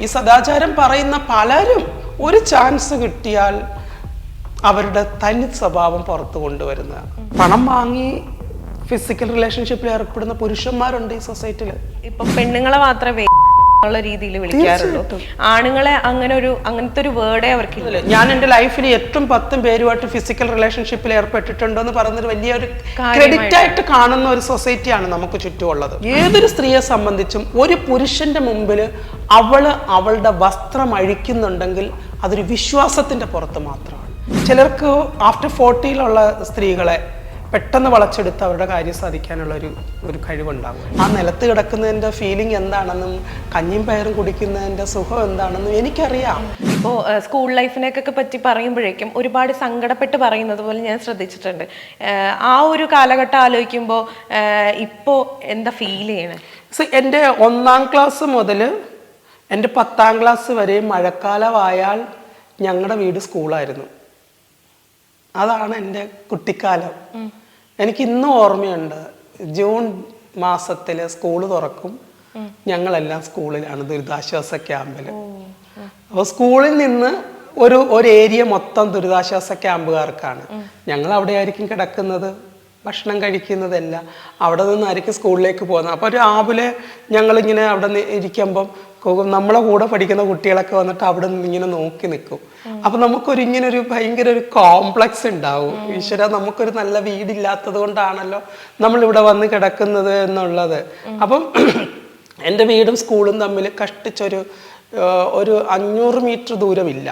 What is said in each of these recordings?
ഈ സദാചാരം പറയുന്ന പലരും ഒരു ചാൻസ് കിട്ടിയാൽ അവരുടെ തനി സ്വഭാവം പുറത്തു കൊണ്ടുവരുന്ന പണം വാങ്ങി ഫിസിക്കൽ റിലേഷൻഷിപ്പിൽ ഏർപ്പെടുന്ന പുരുഷന്മാരുണ്ട് ഈ സൊസൈറ്റിയിൽ ഇപ്പൊ പെണ്ണുങ്ങളെ മാത്രമേ ഉള്ള രീതിയിൽ വിളിക്കാറുള്ളൂ. ആണുങ്ങളെ അങ്ങനെ ഒരു അങ്ങനത്തെ ഒരു വേർഡേ അവർക്കില്ല ഞാൻ എന്റെ ലൈഫിൽ ഏറ്റവും പത്തും പേരുമായിട്ട് ഫിസിക്കൽ റിലേഷൻഷിപ്പിൽ ഏർപ്പെട്ടിട്ടുണ്ടോ എന്ന് പറയുന്നത് വലിയൊരു ക്രെഡിറ്റ് ആയിട്ട് കാണുന്ന ഒരു സൊസൈറ്റിയാണ് നമുക്ക് ചുറ്റുമുള്ളത്. ഏതൊരു സ്ത്രീയെ സംബന്ധിച്ചും ഒരു പുരുഷന്റെ മുമ്പിൽ അവൾ അവളുടെ വസ്ത്രം അഴിക്കുന്നുണ്ടെങ്കിൽ അതൊരു വിശ്വാസത്തിന്റെ പുറത്ത് മാത്രമാണ്. ചിലർക്ക് ആഫ്റ്റർ ഫോർട്ടിയിലുള്ള സ്ത്രീകളെ പെട്ടെന്ന് വളച്ചെടുത്ത് അവരുടെ കാര്യം സാധിക്കാനുള്ള ഒരു ഒരു കഴിവുണ്ടാകും ആ നിലത്ത് കിടക്കുന്നതിന്റെ ഫീലിംഗ് എന്താണെന്നും കഞ്ഞിയും പയറും കുടിക്കുന്നതിന്റെ സുഖം എന്താണെന്നും എനിക്കറിയാം. ഇപ്പോൾ സ്കൂൾ ലൈഫിനെയൊക്കെ പറ്റി പറയുമ്പോഴേക്കും ഒരുപാട് സങ്കടപ്പെട്ട് പറയുന്നത് പോലെ ഞാൻ ശ്രദ്ധിച്ചിട്ടുണ്ട്. ആ ഒരു കാലഘട്ടം ആലോചിക്കുമ്പോൾ ഇപ്പോൾ എന്താ ഫീൽ ചെയ്യണേ? സോ എന്റെ ഒന്നാം ക്ലാസ് മുതൽ എന്റെ പത്താം ക്ലാസ് വരെ മഴക്കാലമായാൽ ഞങ്ങളുടെ വീട് സ്കൂളായിരുന്നു അതാണ് എന്റെ കുട്ടിക്കാലം. എനിക്ക് ഇന്നും ഓർമ്മയുണ്ട് ജൂൺ മാസത്തിൽ സ്കൂൾ തുറക്കും. ഞങ്ങളെല്ലാം സ്കൂളിലാണ് ദുരിതാശ്വാസ ക്യാമ്പിൽ അപ്പോൾ സ്കൂളിൽ നിന്ന് ഒരു ഒരു ഏരിയ മൊത്തം ദുരിതാശ്വാസ ക്യാമ്പുകാർക്കാണ്. ഞങ്ങൾ അവിടെ ആയിരിക്കും കിടക്കുന്നത് ഭക്ഷണം കഴിക്കുന്നതല്ല. അവിടെ നിന്നായിരിക്കും സ്കൂളിലേക്ക് പോകുന്നത്. അപ്പോൾ രാവിലെ ഞങ്ങളിങ്ങനെ അവിടെ ഇരിക്കുമ്പം നമ്മളെ കൂടെ പഠിക്കുന്ന കുട്ടികളൊക്കെ വന്നിട്ട് അവിടെ നിന്ന് ഇങ്ങനെ നോക്കി നിൽക്കും. അപ്പൊ നമുക്കൊരു ഇങ്ങനെ ഒരു ഭയങ്കര ഒരു കോംപ്ലക്സ് ഉണ്ടാവും ഈശ്വര നമുക്കൊരു നല്ല വീടില്ലാത്തത് കൊണ്ടാണല്ലോ നമ്മൾ ഇവിടെ വന്ന് കിടക്കുന്നത് എന്നുള്ളത്. അപ്പം എന്റെ വീടും സ്കൂളും തമ്മിൽ കഷ്ടിച്ചൊരു ഒരു അഞ്ഞൂറ് മീറ്റർ ദൂരമില്ല.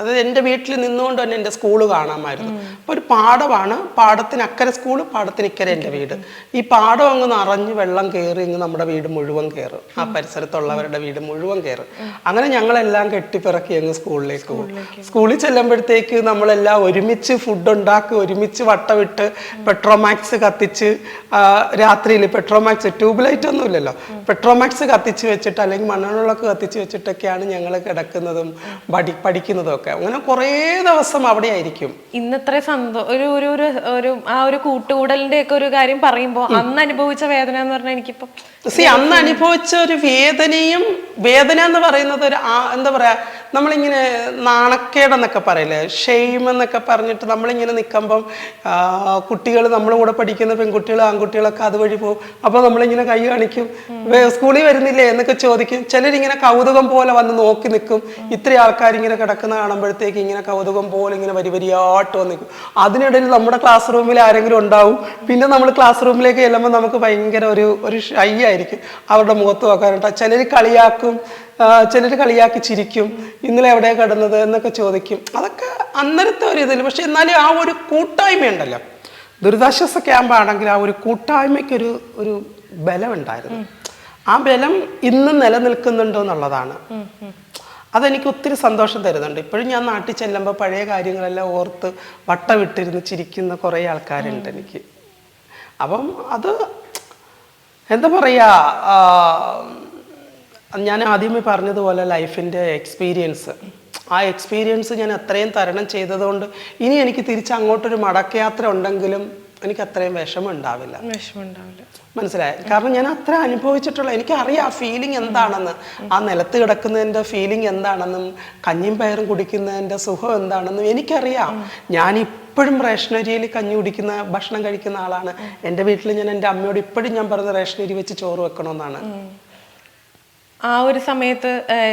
അത് എന്റെ വീട്ടിൽ നിന്നുകൊണ്ട് തന്നെ എന്റെ സ്കൂൾ കാണാമായിരുന്നു. അപ്പോൾ ഒരു പാടമാണ്. പാടത്തിന് അക്കരെ സ്കൂൾ പാടത്തിന് ഇക്കരെ എന്റെ വീട്. ഈ പാടം അങ്ങ് നിറഞ്ഞ് വെള്ളം കയറി ഇങ്ങ് നമ്മുടെ വീട് മുഴുവൻ കയറും ആ പരിസരത്തുള്ളവരുടെ വീട് മുഴുവൻ കയറും അങ്ങനെ ഞങ്ങളെല്ലാം കെട്ടിപ്പിറക്കി അങ്ങ് സ്കൂളിലേക്ക് പോകും. സ്കൂളിൽ ചെല്ലുമ്പോഴത്തേക്ക് നമ്മളെല്ലാം ഒരുമിച്ച് ഫുഡ് ഉണ്ടാക്കി ഒരുമിച്ച് വട്ടമിട്ട് പെട്രോമാക്സ് കത്തിച്ച് രാത്രിയിൽ പെട്രോമാക്സ് ട്യൂബ് ലൈറ്റ് ഒന്നും ഇല്ലല്ലോ പെട്രോമാക്സ് കത്തിച്ച് വെച്ചിട്ട് അല്ലെങ്കിൽ മണ്ണെണ്ണവിളക്ക് കത്തിച്ച് വെച്ചിട്ടൊക്കെയാണ് ഞങ്ങൾ കിടക്കുന്നതും പഠി പഠിക്കുന്നതും ഒക്കെ അങ്ങനെ കുറേ ദിവസം അവിടെ ആയിരിക്കും. ഇന്നത്ര സന്തോ ഒരു ഒരു ഒരു ഒരു ആ ഒരു കൂട്ടുകൂടലിന്റെ ഒക്കെ ഒരു കാര്യം പറയുമ്പോൾ അന്ന് അനുഭവിച്ച വേദന എന്ന് പറഞ്ഞാൽ എനിക്കിപ്പോ സി അന്ന് അനുഭവിച്ച ഒരു വേദനയും വേദന എന്ന് പറയുന്നത് ഒരു എന്താ പറയാ നമ്മളിങ്ങനെ നാണക്കേടെന്നൊക്കെ പറയില്ലേ? ഷെയിം എന്നൊക്കെ പറഞ്ഞിട്ട് നമ്മളിങ്ങനെ നിൽക്കുമ്പം കുട്ടികൾ നമ്മളും കൂടെ പഠിക്കുന്ന പെൺകുട്ടികൾ ആൺകുട്ടികളൊക്കെ അതുവഴി പോകും അപ്പോൾ നമ്മളിങ്ങനെ കൈ കാണിക്കും. സ്കൂളിൽ വരുന്നില്ലേ എന്നൊക്കെ ചോദിക്കും. ചിലരിങ്ങനെ കൗതുകം പോലെ വന്ന് നോക്കി നിൽക്കും ഇത്ര ആൾക്കാരിങ്ങനെ കിടക്കുന്ന കാണുമ്പോഴത്തേക്ക് ഇങ്ങനെ കൗതുകം പോലെ ഇങ്ങനെ വരി വരിയായിട്ട് വന്ന് നിൽക്കും അതിനിടയിൽ നമ്മുടെ ക്ലാസ് റൂമിൽ ആരെങ്കിലും ഉണ്ടാവും. പിന്നെ നമ്മൾ ക്ലാസ് റൂമിലേക്ക് ചെല്ലുമ്പോൾ നമുക്ക് ഭയങ്കര ഒരു ഒരു ഷൈ ആയിരിക്കും. അവരുടെ മുഖത്ത് നോക്കാനായിട്ട്. ചിലർ കളിയാക്കും. ചിലർ കളിയാക്കി ചിരിക്കും ഇന്നലെ എവിടെയാണ് കിടന്നത് എന്നൊക്കെ ചോദിക്കും. അതൊക്കെ അന്നരത്തെ ഒരു ഇതിൽ പക്ഷെ എന്നാലും ആ ഒരു കൂട്ടായ്മ ഉണ്ടല്ലോ ദുരിതാശ്വാസ ക്യാമ്പാണെങ്കിൽ ആ ഒരു കൂട്ടായ്മയ്ക്കൊരു ഒരു ബലമുണ്ടായിരുന്നു. ആ ബലം ഇന്നും നിലനിൽക്കുന്നുണ്ടോ എന്നുള്ളതാണ്. അതെനിക്ക് ഒത്തിരി സന്തോഷം തരുന്നുണ്ട്. ഇപ്പോഴും ഞാൻ നാട്ടിൽ ചെല്ലുമ്പോൾ പഴയ കാര്യങ്ങളെല്ലാം ഓർത്ത് വട്ടമിട്ടിരുന്ന് ചിരിക്കുന്ന കുറേ ആൾക്കാരുണ്ട് എനിക്ക്. അപ്പം അത് എന്താ പറയുക ഞാൻ ആദ്യമേ പറഞ്ഞതുപോലെ ലൈഫിന്റെ എക്സ്പീരിയൻസ്. ആ എക്സ്പീരിയൻസ് ഞാൻ അത്രയും തരണം ചെയ്തതുകൊണ്ട് ഇനി എനിക്ക് തിരിച്ച് അങ്ങോട്ടൊരു മടക്കയാത്ര ഉണ്ടെങ്കിലും എനിക്ക് അത്രയും വിഷമം ഉണ്ടാവില്ല മനസ്സിലായി? കാരണം ഞാൻ അത്ര അനുഭവിച്ചിട്ടുള്ള എനിക്കറിയാം ആ ഫീലിംഗ് എന്താണെന്ന്. ആ നിലത്ത് കിടക്കുന്നതിന്റെ ഫീലിംഗ് എന്താണെന്നും കഞ്ഞിയും പയറും കുടിക്കുന്നതിന്റെ സുഖം എന്താണെന്നും എനിക്കറിയാം. ഞാൻ ഇപ്പോഴും റേഷനരിയിൽ കഞ്ഞി കുടിക്കുന്ന ഭക്ഷണം കഴിക്കുന്ന ആളാണ്. എന്റെ വീട്ടിൽ ഞാൻ എന്റെ അമ്മയോട് ഇപ്പോഴും ഞാൻ പറഞ്ഞ റേഷനരി വെച്ച് ചോറ് വെക്കണമെന്നാണ്. ആ ഒരു സമയത്ത്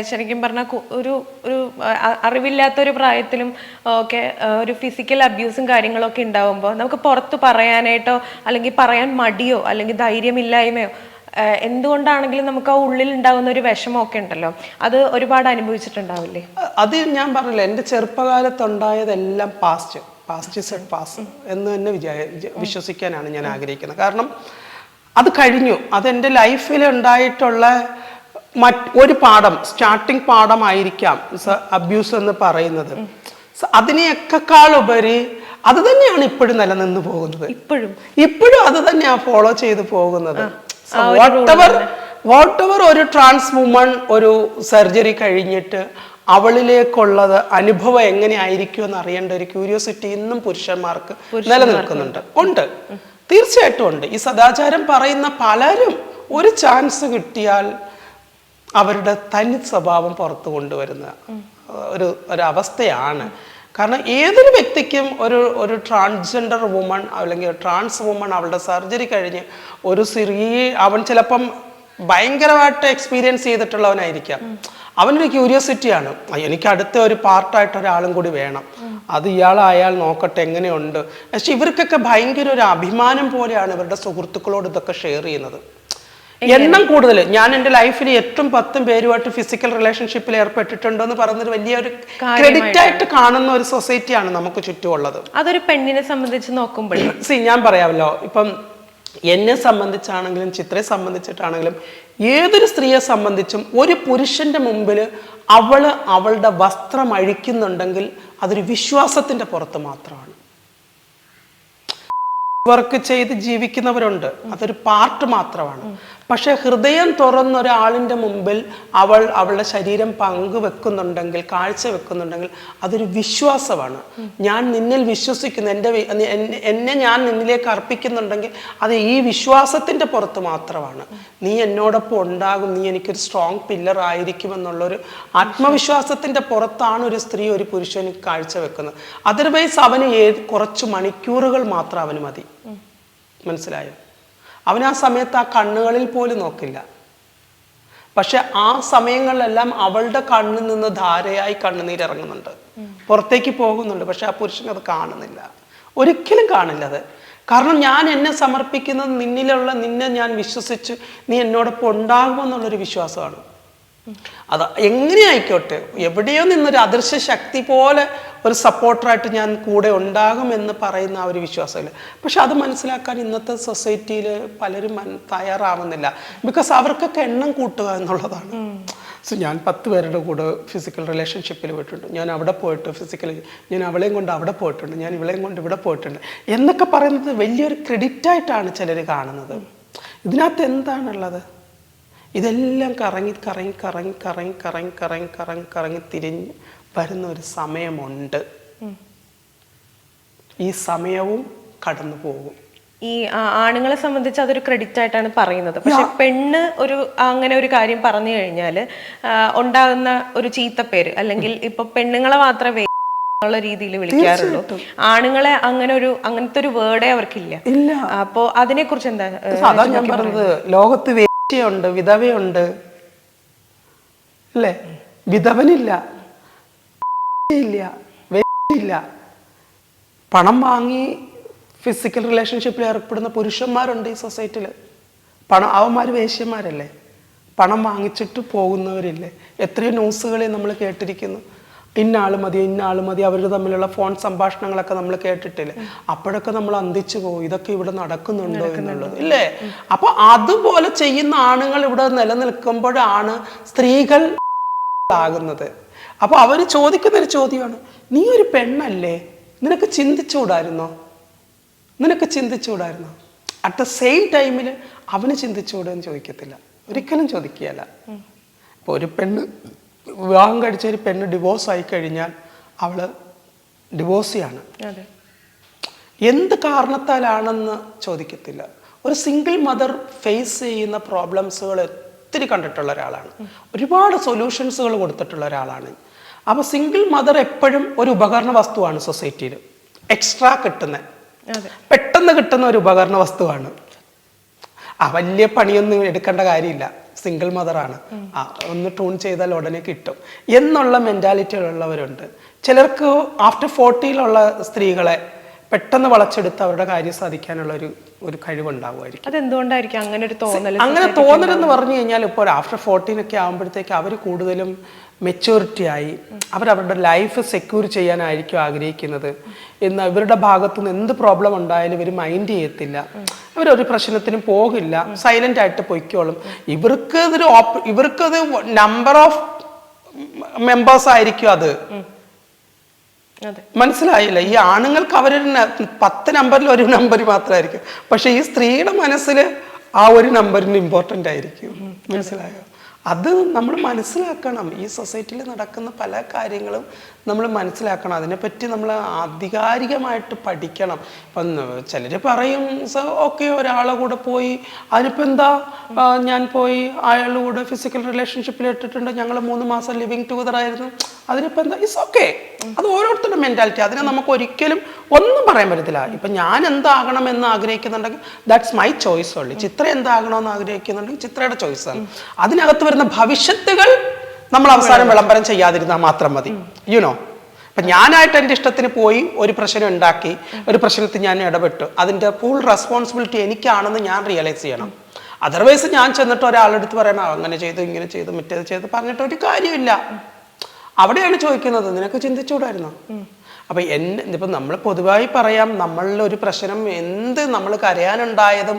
ശരിക്കും പറഞ്ഞാൽ ഒരു ഒരു അറിവില്ലാത്ത ഒരു പ്രായത്തിലും ഒക്കെ ഒരു ഫിസിക്കൽ അബ്യൂസും കാര്യങ്ങളൊക്കെ ഉണ്ടാവുമ്പോൾ നമുക്ക് പുറത്ത് പറയാനായിട്ടോ അല്ലെങ്കിൽ പറയാൻ മടിയോ അല്ലെങ്കിൽ ധൈര്യമില്ലായ്മയോ എന്തുകൊണ്ടാണെങ്കിലും നമുക്ക് ആ ഉള്ളിൽ ഉണ്ടാകുന്ന ഒരു വിഷമമൊക്കെ ഉണ്ടല്ലോ അത് ഒരുപാട് അനുഭവിച്ചിട്ടുണ്ടാവില്ലേ? അത് ഞാൻ പറഞ്ഞില്ല എന്റെ ചെറുപ്പകാലത്തുണ്ടായതെല്ലാം പാസ്റ്റ് പാസ്റ്റ് ഇസ് പാസ് എന്ന് തന്നെ വിചാ വിശ്വസിക്കാനാണ് ഞാൻ ആഗ്രഹിക്കുന്നത്. കാരണം അത് കഴിഞ്ഞു. അതെന്റെ ലൈഫിൽ ഉണ്ടായിട്ടുള്ള മറ്റ് ഒരു പാഠം സ്റ്റാർട്ടിങ് പാഠമായിരിക്കാം അബ്യൂസ് എന്ന് പറയുന്നത്. അതിനെയൊക്കെക്കാളുപരി അത് തന്നെയാണ് ഇപ്പോഴും നിലനിന്ന് പോകുന്നത്. ഇപ്പോഴും. ഇപ്പോഴും അത് തന്നെയാണ് ഫോളോ ചെയ്ത് പോകുന്നത്. വാട്ട് എവർ വാട്ട് എവർ ഒരു ട്രാൻസ് വുമൺ ഒരു സർജറി കഴിഞ്ഞിട്ട് അവളിലേക്കുള്ളത് അനുഭവം എങ്ങനെയായിരിക്കും എന്ന് അറിയേണ്ട ഒരു ക്യൂരിയോസിറ്റി ഇന്നും പുരുഷന്മാർക്ക് നിലനിൽക്കുന്നുണ്ട്. ഉണ്ട്. തീർച്ചയായിട്ടും ഉണ്ട്. ഈ സദാചാരം പറയുന്ന പലരും ഒരു ചാൻസ് കിട്ടിയാൽ അവരുടെ തനി സ്വഭാവം പുറത്തു കൊണ്ടുവരുന്ന ഒരു ഒരവസ്ഥയാണ് കാരണം ഏതൊരു വ്യക്തിക്കും ഒരു ഒരു ട്രാൻസ്ജെൻഡർ വുമൺ അല്ലെങ്കിൽ ട്രാൻസ് വുമൺ അവളുടെ സർജറി കഴിഞ്ഞ് ഒരു സിറിയ അവൻ ചിലപ്പം ഭയങ്കരമായിട്ട് എക്സ്പീരിയൻസ് ചെയ്തിട്ടുള്ളവനായിരിക്കാം. അവനൊരു ക്യൂരിയോസിറ്റിയാണ് എനിക്ക് അടുത്ത ഒരു പാർട്ടായിട്ട് ഒരാളും കൂടി വേണം. അത് ഇയാളായാൽ നോക്കട്ടെ എങ്ങനെയുണ്ട്? പക്ഷെ ഇവർക്കൊക്കെ ഭയങ്കര ഒരു അഭിമാനം പോലെയാണ് ഇവരുടെ സുഹൃത്തുക്കളോട് ഇതൊക്കെ ഷെയർ ചെയ്യുന്നത്. എണ്ണം കൂടുതൽ ഞാൻ എന്റെ ലൈഫിൽ ഏറ്റവും പത്തും പേരുമായിട്ട് ഫിസിക്കൽ റിലേഷൻഷിപ്പിൽ ഏർപ്പെട്ടിട്ടുണ്ടോ എന്ന് പറയുന്നൊരു വലിയൊരു ക്രെഡിറ്റ് ആയിട്ട് കാണുന്ന ഒരു സൊസൈറ്റിയാണ് നമുക്ക് ചുറ്റുമുള്ളത്. അതൊരു പെണ്ണിനെ സംബന്ധിച്ച് നോക്കുമ്പോൾ സി ഞാൻ പറയാമല്ലോ. ഇപ്പം എന്നെ സംബന്ധിച്ചാണെങ്കിലും ചിത്രയെ സംബന്ധിച്ചിട്ടാണെങ്കിലും ഏതൊരു സ്ത്രീയെ സംബന്ധിച്ചും ഒരു പുരുഷന്റെ മുമ്പിൽ അവൾ അവളുടെ വസ്ത്രം അഴിക്കുന്നുണ്ടെങ്കിൽ അതൊരു വിശ്വാസത്തിന്റെ പുറത്ത് മാത്രമാണ്. വർക്ക് ചെയ്ത് ജീവിക്കുന്നവരുണ്ട്. അതൊരു പാർട്ട് മാത്രമാണ്. പക്ഷെ ഹൃദയം തുറന്ന ഒരാളിന്റെ മുമ്പിൽ അവൾ അവളുടെ ശരീരം പങ്കുവെക്കുന്നുണ്ടെങ്കിൽ കാഴ്ച വെക്കുന്നുണ്ടെങ്കിൽ അതൊരു വിശ്വാസമാണ്. ഞാൻ നിന്നിൽ വിശ്വസിക്കുന്നു. എന്റെ എന്നെ- ഞാൻ നിന്നിലേക്ക് അർപ്പിക്കുന്നുണ്ടെങ്കിൽ അത് ഈ വിശ്വാസത്തിന്റെ പുറത്ത് മാത്രമാണ്. നീ എന്നോടൊപ്പം ഉണ്ടാകും. നീ എനിക്കൊരു സ്ട്രോങ് പില്ലർ ആയിരിക്കും ആയിരിക്കുമെന്നുള്ളൊരു ആത്മവിശ്വാസത്തിന്റെ പുറത്താണ് ഒരു സ്ത്രീ ഒരു പുരുഷന് കാഴ്ച വെക്കുന്നത് അതർവൈസ് അവന് ഏത് കുറച്ച് മണിക്കൂറുകൾ മാത്രം അവന് മതി. മനസ്സിലായോ? അവൻ ആ സമയത്ത് ആ കണ്ണുകളിൽ പോലും നോക്കില്ല. പക്ഷെ ആ സമയങ്ങളിലെല്ലാം അവളുടെ കണ്ണിൽ നിന്ന് ധാരയായി കണ്ണുനീർ ഇറങ്ങുന്നുണ്ട്. പുറത്തേക്ക് പോകുന്നുണ്ട്. പക്ഷെ ആ പുരുഷൻ അത് കാണുന്നില്ല. ഒരിക്കലും കാണില്ല അത്. കാരണം ഞാൻ എന്നെ സമർപ്പിക്കുന്നത് നിന്നിലുള്ള നിന്നെ ഞാൻ വിശ്വസിച്ച് നീ എന്നോടൊപ്പം ഉണ്ടാകുമെന്നുള്ളൊരു വിശ്വാസമാണ്. അത് എങ്ങനെ ആയിക്കോട്ടെ എവിടെയോ നിന്നൊരു അദൃശ്യ ശക്തി പോലെ ഒരു സപ്പോർട്ടറായിട്ട് ഞാൻ കൂടെ ഉണ്ടാകും എന്ന് പറയുന്ന ആ ഒരു വിശ്വാസമില്ല. പക്ഷെ അത് മനസ്സിലാക്കാൻ ഇന്നത്തെ സൊസൈറ്റിയിൽ പലരും തയ്യാറാവുന്നില്ല. ബിക്കോസ് അവർക്കൊക്കെ എണ്ണം കൂട്ടുക എന്നുള്ളതാണ്. സോ ഞാൻ പത്ത് പേരുടെ കൂടെ ഫിസിക്കൽ റിലേഷൻഷിപ്പിൽ പോയിട്ടുണ്ട്. ഞാൻ അവിടെ പോയിട്ട് ഫിസിക്കലി ഞാൻ അവളെയും കൊണ്ട് അവിടെ പോയിട്ടുണ്ട്. ഞാൻ ഇവളെയും കൊണ്ട് ഇവിടെ പോയിട്ടുണ്ട്. എന്നൊക്കെ പറയുന്നത് വലിയൊരു ക്രെഡിറ്റ് ആയിട്ടാണ് ചിലർ കാണുന്നത്. ഇതിനകത്ത് എന്താണുള്ളത്? ഇതെല്ലാം കറങ്ങി കറങ്ങി കറങ്ങി കറങ്ങി കറങ്ങി കറങ്ങി കറങ്ങി കറങ്ങി തിരിഞ്ഞ് വരുന്ന ഒരു സമയമുണ്ട് ഈ സമയവും കടന്നു പോകും. ഈ ആണുങ്ങളെ സംബന്ധിച്ച് അതൊരു ക്രെഡിറ്റ് ആയിട്ടാണ് പറയുന്നത്. പക്ഷെ പെണ്ണ് ഒരു അങ്ങനെ ഒരു കാര്യം പറഞ്ഞു കഴിഞ്ഞാൽ ഉണ്ടാകുന്ന ഒരു ചീത്തപ്പേര് അല്ലെങ്കിൽ ഇപ്പൊ പെണ്ണുങ്ങളെ മാത്രമേ ഉള്ള രീതിയിൽ വിളിക്കാറുള്ളൂ. ആണുങ്ങളെ അങ്ങനെ ഒരു അങ്ങനത്തെ ഒരു വേർഡേ അവർക്കില്ല. ഇല്ല. അപ്പോ അതിനെ കുറിച്ച് എന്താ അതാ ഞാൻ പറഞ്ഞത് ലോകത്ത് വേശ്യയുണ്ട് വിധവയുണ്ട്. അല്ലേ? വിധവനില്ല. ഇല്ല വെല്ല പണം വാങ്ങി ഫിസിക്കൽ റിലേഷൻഷിപ്പിൽ ഏർപ്പെടുന്ന പുരുഷന്മാരുണ്ട് ഈ സൊസൈറ്റിയിൽ പണം അവന്മാർ വേശ്യന്മാരല്ലേ? പണം വാങ്ങിച്ചിട്ട് പോകുന്നവരില്ലേ? എത്രയോ ന്യൂസുകളെ നമ്മൾ കേട്ടിരിക്കുന്നു. ഇന്ന ആൾ മതി ഇന്ന ആൾ മതി അവർ തമ്മിലുള്ള ഫോൺ സംഭാഷണങ്ങളൊക്കെ നമ്മൾ കേട്ടിട്ടില്ലേ? അപ്പോഴൊക്കെ നമ്മൾ അന്തിച്ചു പോകും ഇതൊക്കെ ഇവിടെ നടക്കുന്നുണ്ടോ എന്നുള്ളത് ഇല്ലേ? അപ്പൊ അതുപോലെ ചെയ്യുന്ന ആണുങ്ങൾ ഇവിടെ നിലനിൽക്കുമ്പോഴാണ് സ്ത്രീകൾ ആകുന്നത്. അപ്പൊ അവർ ചോദിക്കുന്നൊരു ചോദ്യമാണ് നീ ഒരു പെണ്ണല്ലേ? നിനക്ക് ചിന്തിച്ചുകൂടായിരുന്നോ? നിനക്ക് ചിന്തിച്ചുകൂടായിരുന്നോ? അറ്റ് ദ സെയിം ടൈമിൽ അവന് ചിന്തിച്ചുകൂടെന്ന് ചോദിക്കത്തില്ല. ഒരിക്കലും ചോദിക്കുകയല്ല. ഇപ്പോൾ ഒരു പെണ്ണ് വിവാഹം കഴിച്ച ഒരു പെണ്ണ് ഡിവോഴ്സ് ആയി കഴിഞ്ഞാൽ അവൾ ഡിവോഴ്സിയാണ് എന്ത് കാരണത്താലാണെന്ന് ചോദിക്കത്തില്ല. ഒരു സിംഗിൾ മദർ ഫേസ് ചെയ്യുന്ന പ്രോബ്ലംസുകൾ ഒത്തിരി കണ്ടിട്ടുള്ള ഒരാളാണ്. ഒരുപാട് സൊല്യൂഷൻസുകൾ കൊടുത്തിട്ടുള്ള ഒരാളാണ്. അപ്പോൾ സിംഗിൾ മദർ എപ്പോഴും ഒരു ഉപകരണ വസ്തുവാണ് സൊസൈറ്റിയിൽ എക്സ്ട്രാ കിട്ടുന്ന പെട്ടെന്ന് കിട്ടുന്ന ഒരു ഉപകരണ വസ്തുവാണ്. ആ വലിയ പണിയൊന്നും എടുക്കേണ്ട കാര്യമില്ല. സിംഗിൾ മദറാണ് ആ ഒന്ന് ട്യൂൺ ചെയ്താൽ ഉടനെ കിട്ടും. എന്നുള്ള മെന്റാലിറ്റിയിലുള്ളവരുണ്ട് ചിലർക്ക് ആഫ്റ്റർ ഫോർട്ടിയിലുള്ള സ്ത്രീകളെ പെട്ടെന്ന് വളച്ചെടുത്ത് അവരുടെ കാര്യം സാധിക്കാനുള്ള ഒരു ഒരു കഴിവുണ്ടാവുമായിരിക്കും. അതെന്തുകൊണ്ടായിരിക്കും? അങ്ങനെ ഒരു തോന്നൽ അങ്ങനെ തോന്നലെന്ന് പറഞ്ഞു കഴിഞ്ഞാൽ ഇപ്പോൾ ആഫ്റ്റർ ഫോർട്ടീനൊക്കെ ആകുമ്പോഴത്തേക്ക് അവർ കൂടുതലും മെച്യൂരിറ്റി ആയി അവരവരുടെ ലൈഫ് സെക്യൂർ ചെയ്യാനായിരിക്കും ആഗ്രഹിക്കുന്നത്. എന്ന് ഇവരുടെ ഭാഗത്തുനിന്ന് എന്ത് പ്രോബ്ലം ഉണ്ടായാലും ഇവർ മൈൻഡ് ചെയ്യത്തില്ല. ഇവരൊരു പ്രശ്നത്തിനും പോകില്ല. സൈലന്റ് ആയിട്ട് പൊയ്ക്കോളും. ഇവർക്ക് ഇതൊരു ഓപ്പ ഇവർക്കത് നമ്പർ ഓഫ് മെമ്പേഴ്സ് ആയിരിക്കും അത്. മനസ്സിലായില്ല? ഈ ആണുങ്ങൾക്ക് അവരൊരു പത്ത് നമ്പറിൽ ഒരു നമ്പർ മാത്രമായിരിക്കും പക്ഷെ ഈ സ്ത്രീയുടെ മനസ്സിൽ ആ ഒരു നമ്പറിന് ഇമ്പോർട്ടന്റ് ആയിരിക്കും. മനസ്സിലായോ? അത് നമ്മൾ മനസ്സിലാക്കണം. ഈ സൊസൈറ്റിയിൽ നടക്കുന്ന പല കാര്യങ്ങളും നമ്മൾ മനസ്സിലാക്കണം. അതിനെപ്പറ്റി നമ്മൾ ആധികാരികമായിട്ട് പഠിക്കണം. ഇപ്പം ചിലർ പറയും ഓക്കെ ഒരാളെ കൂടെ പോയി അതിനിപ്പോൾ എന്താ? ഞാൻ പോയി അയാളുടെ കൂടെ ഫിസിക്കൽ റിലേഷൻഷിപ്പിൽ ഇട്ടിട്ടുണ്ട്. ഞങ്ങൾ മൂന്ന് മാസം ലിവിങ് ടുഗദർ ആയിരുന്നു. അതിനിപ്പോൾ എന്താ? ഇറ്റ്സ് ഓക്കെ അത് ഓരോരുത്തരുടെ മെന്റാലിറ്റി അതിനെ നമുക്ക് ഒരിക്കലും ഒന്നും പറയാൻ പറ്റത്തില്ല. ഇപ്പം ഞാൻ എന്താകണം എന്ന് ആഗ്രഹിക്കുന്നുണ്ടെങ്കിൽ ദാറ്റ്സ് മൈ ചോയ്സ് ഉള്ളു ചിത്ര എന്താകണമെന്ന് ആഗ്രഹിക്കുന്നുണ്ടെങ്കിൽ ചിത്രയുടെ ചോയ്സാണ് അതിനകത്ത് വരുന്ന ഭവിഷ്യത്തുകൾ നമ്മൾ അവസാനം വിളംബരം ചെയ്യാതിരുന്നാൽ മാത്രം മതി. യുനോ അപ്പം ഞാനായിട്ട് എന്റെ ഇഷ്ടത്തിന് പോയി ഒരു പ്രശ്നം ഉണ്ടാക്കി ഒരു പ്രശ്നത്തിൽ ഞാൻ ഇടപെട്ടു. അതിന്റെ ഫുൾ റെസ്പോൺസിബിലിറ്റി എനിക്കാണെന്ന് ഞാൻ റിയലൈസ് ചെയ്യണം. അതർവൈസ് ഞാൻ ചെന്നിട്ട് ഒരാളെടുത്ത് പറയണം അങ്ങനെ ചെയ്തു ഇങ്ങനെ ചെയ്തു മറ്റേത് ചെയ്തു പറഞ്ഞിട്ട് ഒരു കാര്യമില്ല. അവിടെയാണ് ചോദിക്കുന്നത്. നിനക്ക് ചിന്തിച്ചുകൂടായിരുന്നോ? അപ്പൊ എൻ ഇപ്പം നമ്മൾ പൊതുവായി പറയാം നമ്മളിൽ ഒരു പ്രശ്നം എന്ത് നമ്മൾ കരയാനുണ്ടായതും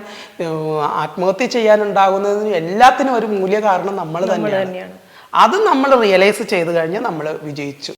ആത്മഹത്യ ചെയ്യാനുണ്ടാകുന്നതും എല്ലാത്തിനും ഒരു മൂല്യ കാരണം നമ്മൾ തന്നെയാണ്. അത് നമ്മൾ റിയലൈസ് ചെയ്ത് കഴിഞ്ഞാൽ നമ്മൾ വിജയിച്ചു